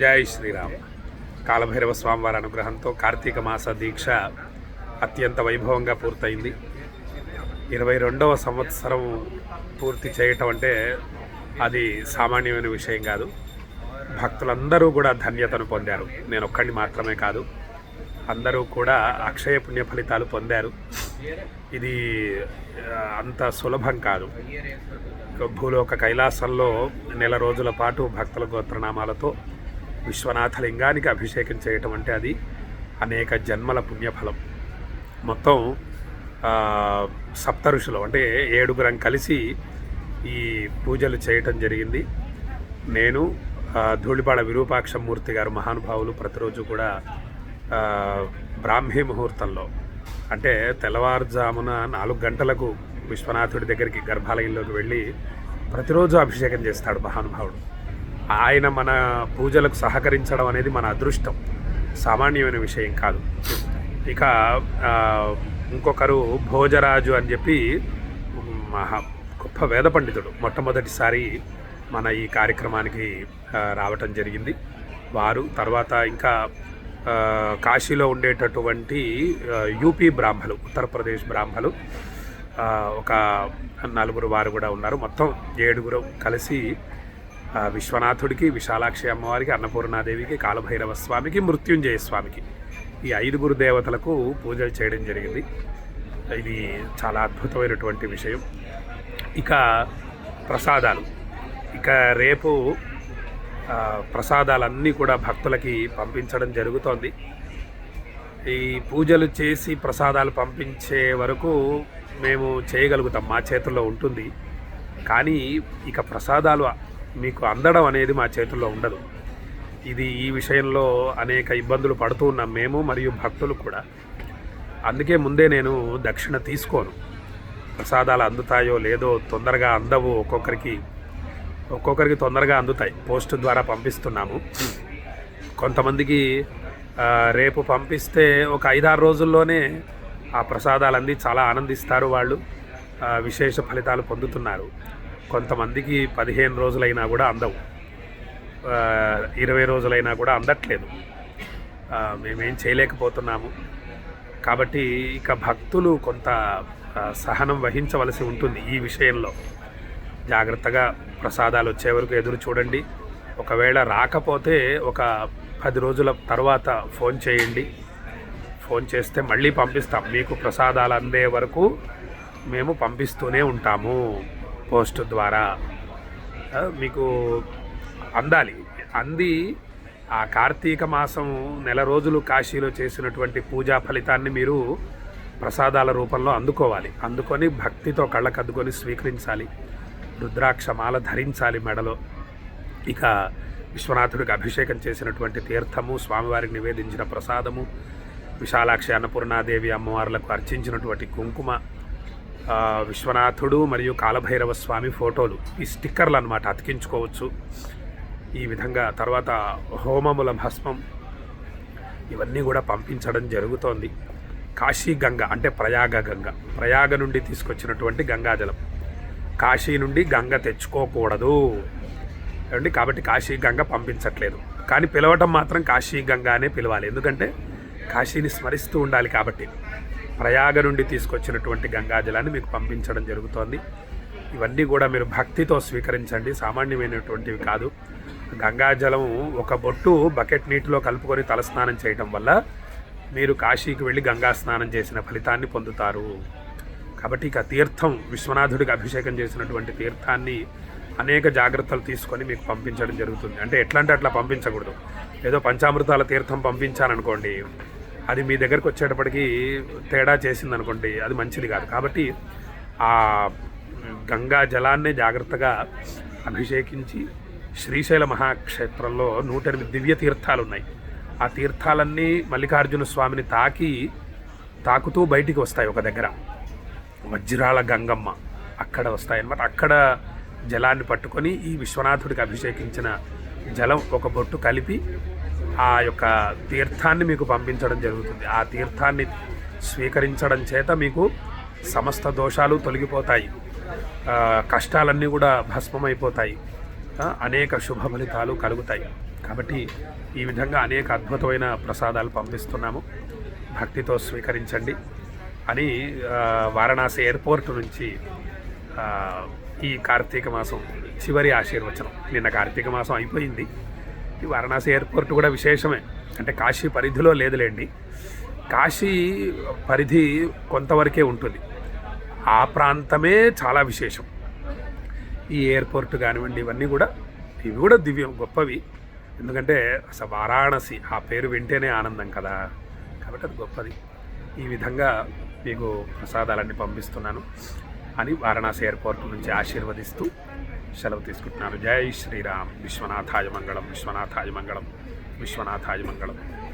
జై శ్రీరామ్. కాలభైరవ స్వామివారి అనుగ్రహంతో కార్తీక మాస దీక్ష అత్యంత వైభవంగా పూర్తయింది. ఇరవై రెండవ సంవత్సరం పూర్తి చేయటం అంటే అది సామాన్యమైన విషయం కాదు. భక్తులందరూ కూడా ధన్యతను పొందారు. నేను ఒక్కడిని మాత్రమే కాదు అందరూ కూడా అక్షయ పుణ్య ఫలితాలు పొందారు. ఇది అంత సులభం కాదు. భూలోక కైలాసంలో నెల రోజుల పాటు భక్తుల గోత్రనామాలతో విశ్వనాథ లింగానికి అభిషేకం చేయటం అంటే అది అనేక జన్మల పుణ్యఫలం. మొత్తం సప్త ఋషులు అంటే ఏడుగురం కలిసి ఈ పూజలు చేయటం జరిగింది. నేను ధూళిపాడ విరూపాక్షమూర్తి గారు మహానుభావులు ప్రతిరోజు కూడా బ్రాహ్మీ ముహూర్తంలో అంటే తెల్లవారుజామున నాలుగు గంటలకు విశ్వనాథుడి దగ్గరికి గర్భాలయంలోకి వెళ్ళి ప్రతిరోజు అభిషేకం చేస్తాడు మహానుభావుడు. ఆయన మన పూజలకు సహకరించడం అనేది మన అదృష్టం. సామాన్యమైన విషయం కాదు. ఇక ఇంకొకరు భోజరాజు అని చెప్పి మహా గొప్ప వేద పండితుడు. మొట్టమొదటిసారి మన ఈ కార్యక్రమానికి రావటం జరిగింది. వారు తర్వాత ఇంకా కాశీలో ఉండేటటువంటి యూపీ బ్రాహ్మలు ఉత్తరప్రదేశ్ బ్రాహ్మలు ఒక నలుగురు వారు కూడా ఉన్నారు. మొత్తం ఏడుగురు కలిసి విశ్వనాథుడికి విశాలాక్షి అమ్మవారికి అన్నపూర్ణాదేవికి కాలభైరవ స్వామికి మృత్యుంజయ స్వామికి ఈ ఐదుగురు దేవతలకు పూజలు చేయడం జరిగింది. ఇది చాలా అద్భుతమైనటువంటి విషయం. ఇక ప్రసాదాలు. ఇక రేపు ప్రసాదాలన్నీ కూడా భక్తులకి పంపించడం జరుగుతోంది. ఈ పూజలు చేసి ప్రసాదాలు పంపించే వరకు మేము చేయగలుగుతాం మా చేతుల్లో ఉంటుంది. కానీ ఇక ప్రసాదాలు మీకు అందడం అనేది మా చేతుల్లో ఉండదు. ఇది ఈ విషయంలో అనేక ఇబ్బందులు పడుతూ ఉన్నాం మేము మరియు భక్తులు కూడా. అందుకే ముందే నేను దక్షిణ తీసుకోను. ప్రసాదాలు అందుతాయో లేదో తొందరగా అందవు ఒక్కొక్కరికి. ఒక్కొక్కరికి తొందరగా అందుతాయి. పోస్ట్ ద్వారా పంపిస్తున్నాము. కొంతమందికి రేపు పంపిస్తే ఒక ఐదారు రోజుల్లోనే ఆ ప్రసాదాలు అంది చాలా ఆనందిస్తారు వాళ్ళు. విశేష ఫలితాలు పొందుతున్నారు. కొంతమందికి పదిహేను రోజులైనా కూడా అందవు. ఇరవై రోజులైనా కూడా అందట్లేదు. మేమేం చేయలేకపోతున్నాము. కాబట్టి ఇక భక్తులు కొంత సహనం వహించవలసి ఉంటుంది ఈ విషయంలో. జాగ్రత్తగా ప్రసాదాలు వచ్చే వరకు ఎదురు చూడండి. ఒకవేళ రాకపోతే ఒక పది రోజుల తర్వాత ఫోన్ చేయండి. ఫోన్ చేస్తే మళ్ళీ పంపిస్తాం. మీకు ప్రసాదాలు అందే వరకు మేము పంపిస్తూనే ఉంటాము పోస్ట్ ద్వారా. మీకు అందాలి. అంది ఆ కార్తీక మాసం నెల రోజులు కాశీలో చేసినటువంటి పూజా ఫలితాన్ని మీరు ప్రసాదాల రూపంలో అందుకోవాలి. అందుకొని భక్తితో కళ్ళకద్దుకొని స్వీకరించాలి. రుద్రాక్ష మాల ధరించాలి మెడలో. ఇక విశ్వనాథుడికి అభిషేకం చేసినటువంటి తీర్థము స్వామివారికి నివేదించిన ప్రసాదము విశాలాక్షి అన్నపూర్ణాదేవి అమ్మవార్లకు అర్చించినటువంటి కుంకుమ విశ్వనాథుడు మరియు కాలభైరవ స్వామి ఫోటోలు ఈ స్టిక్కర్లు అనమాట అతికించుకోవచ్చు. ఈ విధంగా తర్వాత హోమముల భస్మం ఇవన్నీ కూడా పంపించడం జరుగుతోంది. కాశీ గంగ అంటే ప్రయాగ గంగ. ప్రయాగ నుండి తీసుకొచ్చినటువంటి గంగాజలం. కాశీ నుండి గంగ తెచ్చుకోకూడదు. ఏమండి? కాబట్టి కాశీ గంగ పంపించట్లేదు. కానీ పిలవటం మాత్రం కాశీ గంగ అనే పిలవాలి. ఎందుకంటే కాశీని స్మరిస్తూ ఉండాలి కాబట్టి ప్రయాగ నుండి తీసుకొచ్చినటువంటి గంగాజలాన్ని మీకు పంపించడం జరుగుతోంది. ఇవన్నీ కూడా మీరు భక్తితో స్వీకరించండి. సామాన్యమైనటువంటివి కాదు. గంగాజలం ఒక బొట్టు బకెట్ నీటిలో కలుపుకొని తలస్నానం చేయటం వల్ల మీరు కాశీకి వెళ్ళి గంగా స్నానం చేసిన ఫలితాన్ని పొందుతారు. కాబట్టి ఇక తీర్థం విశ్వనాథుడికి అభిషేకం చేసినటువంటి తీర్థాన్ని అనేక జాగ్రత్తలు తీసుకొని మీకు పంపించడం జరుగుతుంది. అంటే ఎట్లాంటి అట్లా పంపించకూడదు. ఏదో పంచామృతాల తీర్థం పంపించాననుకోండి అది మీ దగ్గరకు వచ్చేటప్పటికి తేడా చేసిందనుకోండి అది మంచిది కాదు. కాబట్టి ఆ గంగా జలాన్ని జాగ్రత్తగా అభిషేకించి శ్రీశైల మహాక్షేత్రంలో నూట ఎనిమిది దివ్య తీర్థాలు ఉన్నాయి ఆ తీర్థాలన్నీ మల్లికార్జున స్వామిని తాకి తాకుతూ బయటికి వస్తాయి ఒక దగ్గర. వజ్రాల గంగమ్మ అక్కడ వస్తాయన్నమాట. అక్కడ జలాన్ని పట్టుకొని ఈ విశ్వనాథుడికి అభిషేకించిన జలం ఒక బొట్టు కలిపి ఆ యొక్క తీర్థాన్ని మీకు పంపించడం జరుగుతుంది. ఆ తీర్థాన్ని స్వీకరించడం చేత మీకు సమస్త దోషాలు తొలగిపోతాయి. కష్టాలన్నీ కూడా భస్మమైపోతాయి. అనేక శుభ ఫలితాలు కలుగుతాయి. కాబట్టి ఈ విధంగా అనేక అద్భుతమైన ప్రసాదాలు పంపిస్తున్నాము. భక్తితో స్వీకరించండి. అని వారణాసి ఎయిర్పోర్ట్ నుంచి ఈ కార్తీక మాసం చివరి ఆశీర్వచనం. నిన్న కార్తీక మాసం అయిపోయింది. ఈ వారణాసి ఎయిర్పోర్ట్ కూడా విశేషమే. అంటే కాశీ పరిధిలో లేదులేండి. కాశీ పరిధి కొంతవరకే ఉంటుంది. ఆ ప్రాంతమే చాలా విశేషం. ఈ ఎయిర్పోర్ట్ కానివ్వండి ఇవన్నీ కూడా ఇవి కూడా దివ్యం గొప్పవి. ఎందుకంటే అసలు వారాణసి ఆ పేరు వింటేనే ఆనందం కదా. కాబట్టి అది గొప్పది. ఈ విధంగా మీకు ప్రసాదాలన్నీ పంపిస్తున్నాను అని వారణాసి ఎయిర్పోర్ట్ నుంచి ఆశీర్వదిస్తూ సెలవు తీసుకుంటున్నాను. జై శ్రీరామ్. విశ్వనాథాయ మంగళం. విశ్వనాథాయ మంగళం. విశ్వనాథాయ మంగళం.